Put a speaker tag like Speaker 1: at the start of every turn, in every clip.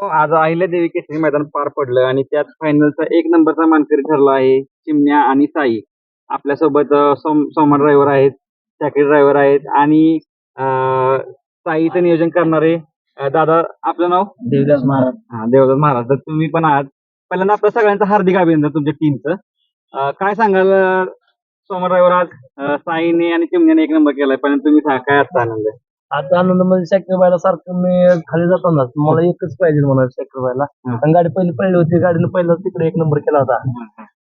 Speaker 1: आज अहिल्यादेवी केसरी मैदान पार पडलं आणि त्यात फायनलचा एक नंबरचा मानकरी ठरला आहे चिमण्या आणि साई. आपल्यासोबत सोम सोमा ड्रायव्हर आहेत शाकीर ड्रायव्हर आहेत आणि साईचं नियोजन करणारे दादा आपलं नाव?
Speaker 2: देवदास महाराज.
Speaker 1: हा देवदास महाराज. तर तुम्ही पण आहात. पहिल्यांदा आपल्या सगळ्यांचं हार्दिक अभिनंदन तुमच्या टीमचं काय सांगाल अं, सोमा ड्रायव्हर आज? साईने आणि चिमण्याने एक नंबर केलाय पण तुम्ही काय आजचा आनंद?
Speaker 2: आता आनंद म्हणजे सायकल सारखं मी खाली जाताना मला एकच पाहिजे म्हणा
Speaker 1: हा.
Speaker 2: आणि गाडी पहिली पडली होती गाडीनं पहिला तिकडे एक नंबर केला होता.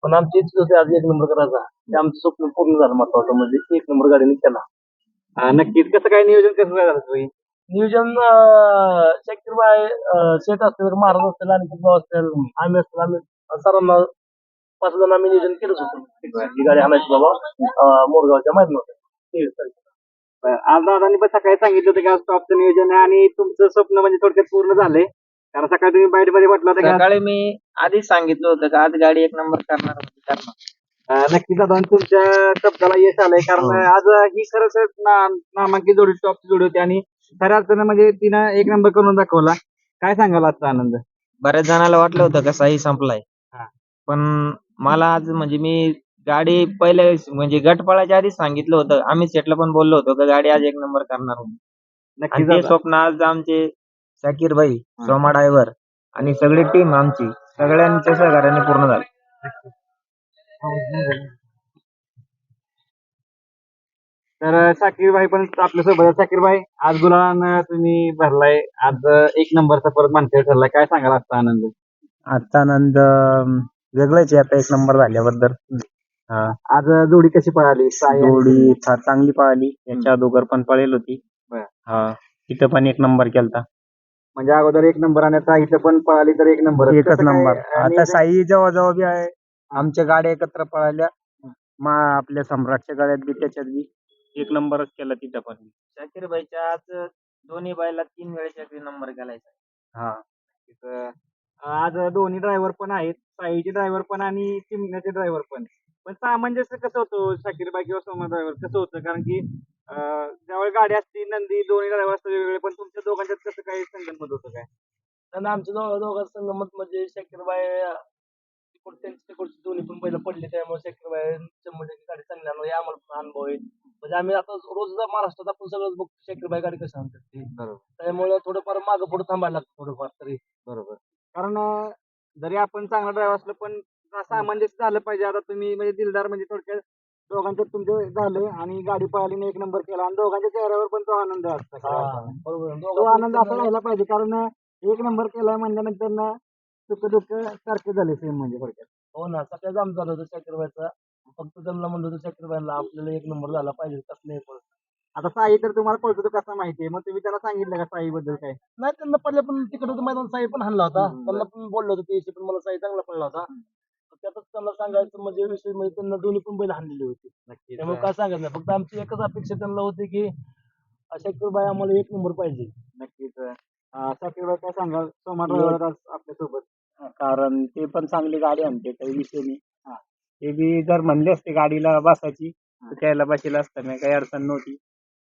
Speaker 2: पण आमची इच्छा होती आज एक नंबर करायचा. ते आमचं स्वप्न पूर्ण झालं महत्वाचं म्हणजे एक नंबर गाडीने केला.
Speaker 1: नक्कीच. कसं काय नियोजन कसं काय झालं तुम्ही
Speaker 2: नियोजन शाकीर बाय शेट असतील महाराज असतील आणि भाऊ असतील आम्ही असतील आम्ही सर्वांना पाच जण आम्ही नियोजन केलंच होतं. ही गाडी आणायची बाबा. अं, मोरगावच्या तारखेला.
Speaker 1: बरं, आज दादांनी पण सकाळी सांगितलं होतं की आज टॉपचं नियोजन आहे आणि तुमचं स्वप्न म्हणजे थोडक्यात पूर्ण झालंय. कारण सकाळी तुम्ही बाईटमध्ये म्हटलं होतं की आज-
Speaker 3: सकाळी मी आधीच सांगितलं होतं का आज गाडी एक नंबर करणार होती करणार
Speaker 1: अं, नक्कीच दादा तुमच्या शब्दाला यश आलंय. कारण
Speaker 2: हो.
Speaker 1: आज ही खरंच ना- नामांकित जोडी टॉपची जोडी होती आणि खऱ्या अर्थानं म्हणजे तिनं एक नंबर करून दाखवला. काय सांगाल आजचा आनंद?
Speaker 3: बऱ्याच जणाला वाटलं होतं का साई संपलाय.
Speaker 1: हा.
Speaker 3: पण मला आज म्हणजे मी गाडी पहिले म्हणजे गट पळायच्या आधीच सांगितलं होतं. आम्ही सेटला पण बोललो होतो का गाडी आज एक नंबर करणार आणि
Speaker 1: नक्कीच
Speaker 3: ते. स्वप्न आज आमचे शाकीर भाई सोमा ड्रायव्हर आणि सगळी टीम आमची सगळ्यांच्या सहकार्याने पूर्ण झाली.
Speaker 1: तर शाकीर भाई पण आपल्यासोबत आहेत. शाकीर भाई आज गुलाबानं तुम्ही भरलाय. आज एक नंबरचा परत मानकरी ठरलाय. काय सांगाल आजचा आनंद?
Speaker 3: आजचा आनंद वेगळाच आहे. आता एक नंबर झाल्याबद्दल.
Speaker 1: आज जोडी कशी पळाली? साई आणि-
Speaker 3: जोडी फार चांगली पळाली. याच्या अगोदर पण पळेल होती.
Speaker 1: बरं.
Speaker 3: हा. तिथं पण एक नंबर केलता.
Speaker 1: म्हणजे अगोदर एक नंबर आणि आता इथं पण पळाली तर एक नंबर.
Speaker 3: एकच नंबर. आता साई जवळ जवळ बी आहे. आमच्या गाड्या एकत्र पळाल्या. मा आपल्या सम्राटच्या गाड्यात बी त्याच्यात बी. एक नंबरच केला तिथं पण. शाकीर भाईच्या आज दोन्ही बायला तीन वेळेस एक नंबर केलायचा हा.
Speaker 1: तिथं आज दोन्ही ड्रायव्हर पण आहेत. साईचे ड्रायव्हर पण आणि चिमण्याचे ड्रायव्हर पण. पण सामंजस्य कसं होतं शाकीरबाई किंवा सोमा ड्रायव्हर कसं होतं? कारण की अं, ज्यावेळी गाडी असती नंदी दोन्ही ड्रायव्हर असतात वेगवेगळे पण तुमच्या दोघांच्यात कसं काही संगनमत होतं काय?
Speaker 2: आणि आमच्या दोघा दोघांचं संगमत म्हणजे शाकीरबाई तिकडे त्यांची तिकडची दोन्ही पण पहिलं पडली त्यामुळे शाकीरबाई शंभर टक्के गाडी चांगली हे आम्हाला पण अनुभव आहे. म्हणजे आम्ही आता रोज जर महाराष्ट्रात आपण सगळंच बघतो शाकीरबाई गाडी कशी आणतात ते.
Speaker 1: बरोबर.
Speaker 2: त्यामुळे थोडंफार मागं पुढे थांबायला लागतं थोडंफार तरी.
Speaker 1: बरोबर. कारण अं, जरी आपण चांगला ड्रायव्हर असलो पण सामंजस्य झालं पाहिजे. आता तुम्ही म्हणजे दिलदार म्हणजे थोडक्यात दोघांच्यात तुमचे झालं आणि गाडी पळालीने एक नंबर केला आणि दोघांच्या चेहऱ्यावर पण तो आनंद असतो. तो
Speaker 2: दोघांचं
Speaker 1: आनंद असा राहिला पाहिजे कारण एक नंबर केलाय म्हणल्यानंतर ना सुख दुःख सारखे झाले सेम म्हणजे थोडक्यात.
Speaker 2: हो ना सगळ्याच आमचं झालं होतं शाकीरबाईचा. फक्त त्यांना म्हणलं होतं शाकीरबाईला आपल्याला एक नंबर झाला पाहिजे कसं पण.
Speaker 1: आता साई तर तुम्हाला पळतो तो कसा माहितीये मग तुम्ही त्याला सांगितलं का साई बद्दल काय?
Speaker 2: नाही त्यांना पडले पण तिकडे मैदान साई पण हाणला होता. त्यांना पण बोललो होतं ते पण मला साई चांगला पडला होता. त्यातच त्यांना सांगायचं म्हणजे विषय म्हणजे त्यांना दोन्ही पण बैल हाणलेली होती.
Speaker 1: नक्कीच
Speaker 2: त्यामुळे काय सांगायचं नाही फक्त आमची एकच अपेक्षा त्यांना होती की शाकीरबाई आम्हाला एक नंबर पाहिजे.
Speaker 1: नक्कीच अं, काय सांगाल? सोमा ड्रायव्हर आज आपल्यासोबत.
Speaker 3: कारण ते पण चांगली गाडी आणते काही विषय नाही. ते बी जर म्हणले असते गाडीला बसायची तर त्याला बसायला असताना काही अडचण नव्हती.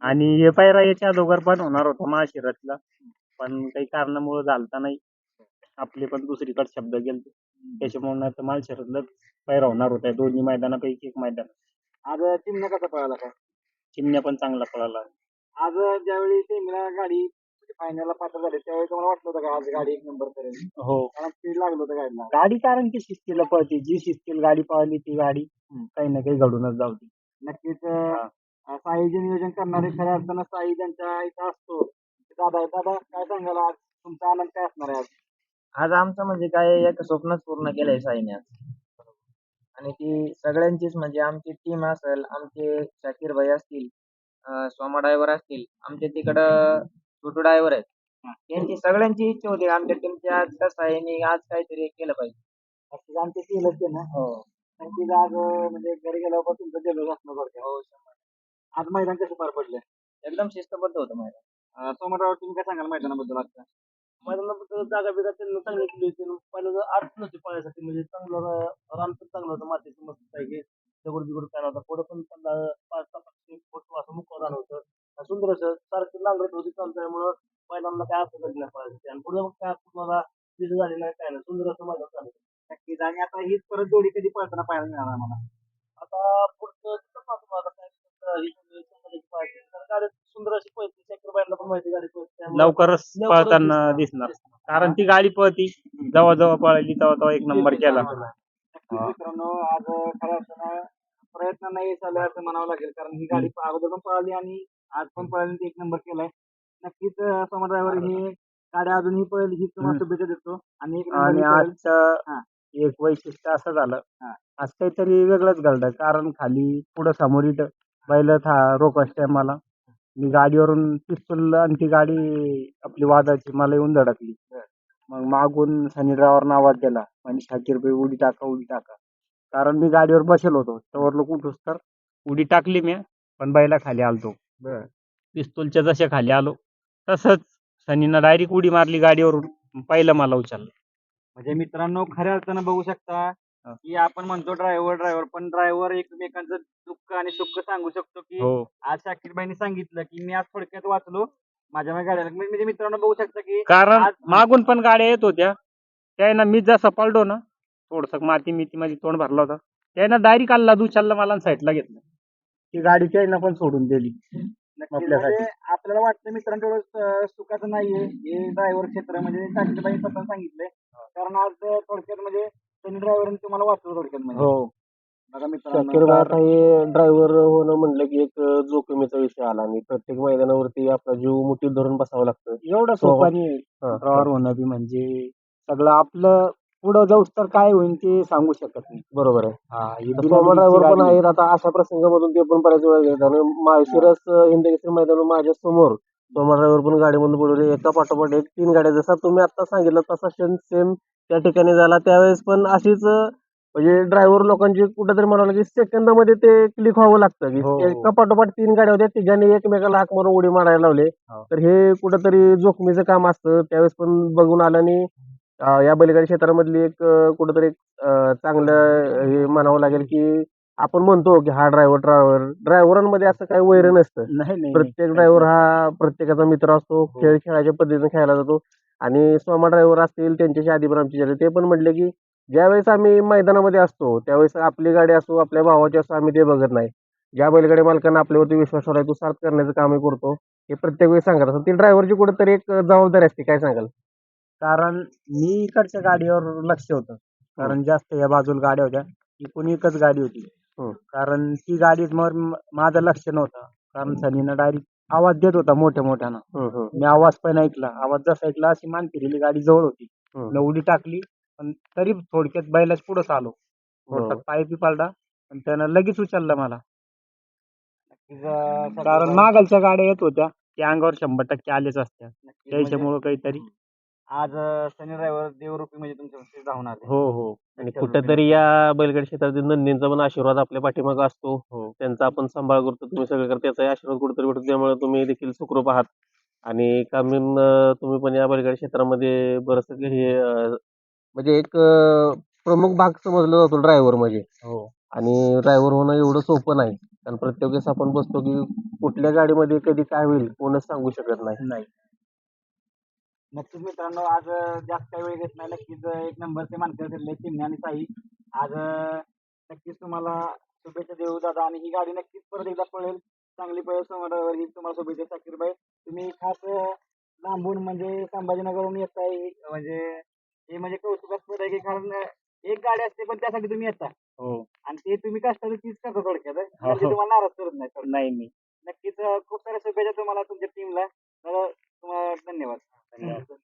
Speaker 3: आणि हे पायरा याच्या अगोदर पण होणार होता महाशिरातला पण काही कारणामुळे झालता नाही. आपले पण दुसरीकडे शब्द गेले त्याच्यामुळे नाही तर मालशिरातलं पायरा होणार होता. दोन्ही मैदानापैकी एक मैदान.
Speaker 1: आज चिमण्या कसा पळाला काय?
Speaker 3: चिमण्या पण चांगला पळाला.
Speaker 1: आज ज्यावेळी सेमीला गाडी फायनलला पात्र झाली त्यावेळी तुम्हाला वाटलं होतं का आज गाडी एक नंबर करेल?
Speaker 3: हो.
Speaker 1: कारण स्पीड लागलं होतं गाडीला.
Speaker 3: गाडी कारण की शिस्तीला पळते. जी शिस्तीला गाडी पळाली ती गाडी. काही ना काही घडूनच जाऊती
Speaker 1: नक्कीच अं, साईचे नियोजन करणारे खऱ्या अर्थानं साई त्यांच्या इथं असतो. दादा दादा काय सांगाल आज? तुमचा आनंद काय असणार आहे आज?
Speaker 3: आज आमचं म्हणजे काय एक स्वप्नच पूर्ण केलंय साईने आज आणि ती सगळ्यांचीच म्हणजे आमची टीम असेल आमचे शाकीर भाई असतील अं, सोमा ड्रायव्हर असतील आमच्या तिकडं छोटू ड्रायव्हर आहेत. त्यांची सगळ्यांची इच्छा होती आमच्या टीमची आज कसं आहे आणि आज काहीतरी केलं पाहिजे.
Speaker 1: आमचे केलंच ते ना.
Speaker 3: हो.
Speaker 1: नक्कीच आज अं, म्हणजे घरी गेल्यावर तुमचं थोडक्यात.
Speaker 3: हो
Speaker 1: आज मैदान कसं पार पडलं
Speaker 3: एकदम शिस्तबद्ध होतं मैदान.
Speaker 1: सोमवार तुम्ही काय सांगाल मैदानाबद्दल आजच्या
Speaker 2: मैदानाबद्दल जागा बिगा त्यांनी चांगली केली होती पहिलं जर अडचण होती पळायसाठी म्हणजे चांगलं रान पण चांगलं होतं मातीचं मस्त पैकी दगड बिगड काय नव्हता. पुढं पण पाच सहा पाचशे फूट असं मुकं रान होतं. सुंदर असं सारखी नांगरट होती चालतं त्यामुळं पहिल्यांदा काय असं घडलं नाही पाहिजे आणि पुढे मग काय तुम्हाला तिथे झाली नाही काय नाही. सुंदर असं मैदान झालं
Speaker 1: नक्कीच. आणि आता हीच परत जोडी कधी पळताना पाहायला मिळणार आम्हाला?
Speaker 2: आता पुढचं तिथं पाहतो मला काय पाहिजे सुंदर अशी पळते चक्र बायला पण माहिती गाडी पळते त्यामुळे
Speaker 3: लवकरच
Speaker 2: लवकरच
Speaker 3: पळताना
Speaker 2: दिसणार.
Speaker 3: कारण ती गाडी पळती. जेव्हा जेव्हा पळाली तेव्हा तेव्हा एक नंबर केला.
Speaker 1: नक्कीच मित्रांनो आज खऱ्या अर्थानं प्रयत्न नाही चालू असं म्हणावं लागेल. कारण ही गाडी अगोदर पण पळाली आणि आज पण पळाली आणि एक नंबर केलाय. नक्कीच अं, समर ड्रायव्हर ही गाडी अजूनही पळेल ही तुम्हाला
Speaker 3: हम्म.
Speaker 1: शुभेच्छा देतो आणि एक
Speaker 3: आणि
Speaker 1: हा.
Speaker 3: आजचं एक वैशिष्ट्य असं झालं.
Speaker 1: हा.
Speaker 3: आज काहीतरी वेगळंच घडलं. कारण खाली पुढं समोर इथं बैल था रोकस टायमाला. मी गाडीवरून पिस्तूल आणि ती गाडी आपली वादाची मला येऊन धडकली. मग मागून सनी ड्रायव्हरनं आवाज दिला आणि शाकीर भाई उडी टाका उडी टाका. कारण मी गाडीवर बसेल होतो. त्यावर लोक उठूस तर उडी टाकली मी पण बैला खाली आलतो. पिस्तूलच्या जशा खाली आलो तसंच सनीनं डायरेक्ट उडी मारली गाडीवरून. पहिलं मला उचललं.
Speaker 1: म्हणजे मित्रांनो खऱ्या अर्थानं बघू शकता
Speaker 3: हा.
Speaker 1: की आपण म्हणतो ड्रायव्हर ड्रायव्हर पण ड्रायव्हर एकमेकांचं दुःख आणि सुख सांगू शकतो की
Speaker 3: हो.
Speaker 1: आज शाकीरबाईंनी सांगितलं की मी आज थोडक्यात वाचलो माझ्या माझ्या गाड्याला म्हणजे मित्रांनो बघू शकता की
Speaker 3: कारण
Speaker 1: आज-
Speaker 3: मागून पण गाड्या येत होत्या. त्यानं मी जसा पळलो ना थोडस माती मिती माझी तोंड भरला होता. त्यानं डायरेक्ट आल्ला दुचालला मला साईडला घेतलं. ती गाडी त्यानं पण सोडून दिली
Speaker 1: नक्कीच.
Speaker 3: आपल्यासाठी.
Speaker 1: म्हणजे आपल्याला वाटतं मित्रांनो अं, सुखाचं नाहीये. हे ड्रायव्हर क्षेत्र म्हणजे शाकीरबाई स्वतः सांगितलंय. कारण आज थोडक्यात म्हणजे त्यांनी ड्रायव्हरने तुम्हाला वाचलं थोडक्यात म्हणजे?
Speaker 3: हो.
Speaker 1: बघा मित्रांनो
Speaker 4: शाकीर हे ड्रायव्हर होणं म्हणलं की एक अं, जोखमीचा विषय आला आणि प्रत्येक मैदानावरती आपला जीव मुठीत धरून बसावं लागतं.
Speaker 3: एवढं
Speaker 4: हो.
Speaker 3: सोपं नाही.
Speaker 4: हा.
Speaker 3: ड्रॉवर होणं बी म्हणजे सगळं आपलं पुढं जाऊस तर काय होईल ते सांगू शकत नाही.
Speaker 4: बरोबर आहे.
Speaker 3: हा, ही
Speaker 4: ड्रायव्हर पण
Speaker 3: गाडी.
Speaker 4: आहेत. आता अशा प्रसंगामधून ते पण बऱ्याच वेळा घेतात. आणि माळशिरस हिंदकेसरी मैदान माझ्यासमोर सोमा ड्रायव्हर पण गाडीमधून पडवले एका पाठोपाठ एक तीन गाड्या. जसा तुम्ही आता सांगितलं तसा सेम सेम त्या ठिकाणी झाला. त्यावेळेस पण अशीच म्हणजे ड्रायव्हर लोकांची कुठेतरी म्हणाला की सेकंदामध्ये ते क्लिक व्हावं लागतं की
Speaker 3: हो.
Speaker 4: एका पाठोपाठ तीन गाड्या होत्या. तिघांनी एकमेकाला हाक मारून उडी मारायला लावले.
Speaker 3: हो.
Speaker 4: तर हे कुठंतरी जोखमीचं काम असतं. त्यावेळेस पण बघून आलं आणि अं, या बैलगाडी क्षेत्रामधली एक अं, कुठंतरी एक, अं, चांगलं हे म्हणावं लागेल की आपण म्हणतो की हा ड्रायव्हर ड्रायव्हर ड्रायव्हरांमध्ये असं काही वैर नसतं.
Speaker 3: नाही नाही,
Speaker 4: प्रत्येक ड्रायव्हर हा प्रत्येकाचा मित्र असतो खेळ खेळाच्या पद्धतीने खेळला जातो. आणि सोमा ड्रायव्हर असतील त्यांच्याशी आधी पण आमची झाली ते पण म्हटले की ज्यावेळेस आम्ही मैदानामध्ये असतो त्यावेळेस आपली गाडी असो आपल्या भावाची असो आम्ही ते बघत नाही. ज्या बैलगाडी मालकांना आपल्यावरती विश्वास ठेवलाय तो सार्थ करण्याचं काम आम्ही करतो. हे प्रत्येक वेळी सांगत असतो ती ड्रायव्हरची कुठेतरी एक जबाबदारी असते. काय सांगाल?
Speaker 3: कारण मी इकडच्या गाडीवर लक्ष होतं. कारण जास्त या बाजूला गाड्या होत्या. एकूण एकच गाडी होती.
Speaker 4: हम्म.
Speaker 3: कारण ती गाडी माझं लक्ष नव्हतं. कारण सनीनं डायरेक्ट आवाज देत होता मोठ्या मोठ्यानं. मी आवाज पण ऐकला. आवाज जसा ऐकला अशी मान फिरली गाडी जवळ होती. मी उडी टाकली. पण तरी थोडक्यात बैलाच पुढंच आलो
Speaker 4: हो.
Speaker 3: पाय बी पालटा आणि त्यानं लगेच उचललं मला. कारण मागालच्या गाड्या येत होत्या. त्या अंगावर शंभर टक्के आलेच असत्या.
Speaker 1: म्हणजे
Speaker 3: त्याच्यामुळं काहीतरी
Speaker 1: आज अं, शनी ड्रायव्हर देवरूपी म्हणजे तुमच्या आले.
Speaker 3: हो हो.
Speaker 4: आणि कुठेतरी या बैलगाडी क्षेत्रातील नंदींचा पण आशीर्वाद आपल्या पाठीमागे असतो.
Speaker 3: हो.
Speaker 4: त्यांचा आपण सांभाळ करतो. तुम्ही सगळं करता त्याचा आशीर्वाद कुठेतरी भेटतो. त्यामुळे तुम्ही देखील सुखरूप आहात. आणि कामीन अं, तुम्ही पण या बैलगाडी क्षेत्रामध्ये बरंच हे अं, म्हणजे एक अं, प्रमुख भाग समजला जातो ड्रायव्हर म्हणजे
Speaker 3: हो.
Speaker 4: आणि ड्रायव्हर होणं एवढं सोपं नाही. कारण प्रत्येक वेळेस आपण बसतो की कुठल्या गाडीमध्ये कधी काय होईल कोणच सांगू शकत नाही.
Speaker 3: नाही.
Speaker 1: नक्कीच मित्रांनो आज अं, जास्त काही वेळ घेत नाही. नक्कीच अं, एक नंबरचे मानकर ठरले चिमणे आणि साई. आज अं, नक्कीच तुम्हाला शुभेच्छा देऊ दादा. आणि ही गाडी नक्कीच परत एकदा पळेल. चांगली पळेल समोर ही तुम्हाला शुभेच्छा शाकीरबाई तुम्ही खास अं, लांबून म्हणजे संभाजीनगरहून येताय. हे म्हणजे हे म्हणजे कौतुकास्पद आहे की कारण अं, एक गाडी असते पण त्यासाठी तुम्ही येता.
Speaker 3: हो.
Speaker 1: आणि ते तुम्ही कष्टाचं चीज करता थोडक्यात
Speaker 3: हो,
Speaker 1: म्हणजे
Speaker 3: हो.
Speaker 1: तुम्हाला नाराज करत नाही. थोडक्यात.
Speaker 3: नाही. मी
Speaker 1: नक्कीच अं, खूप साऱ्या शुभेच्छा तुम्हाला तुमच्या टीमला मला तुम्हाला धन्यवाद. धन्यवाद.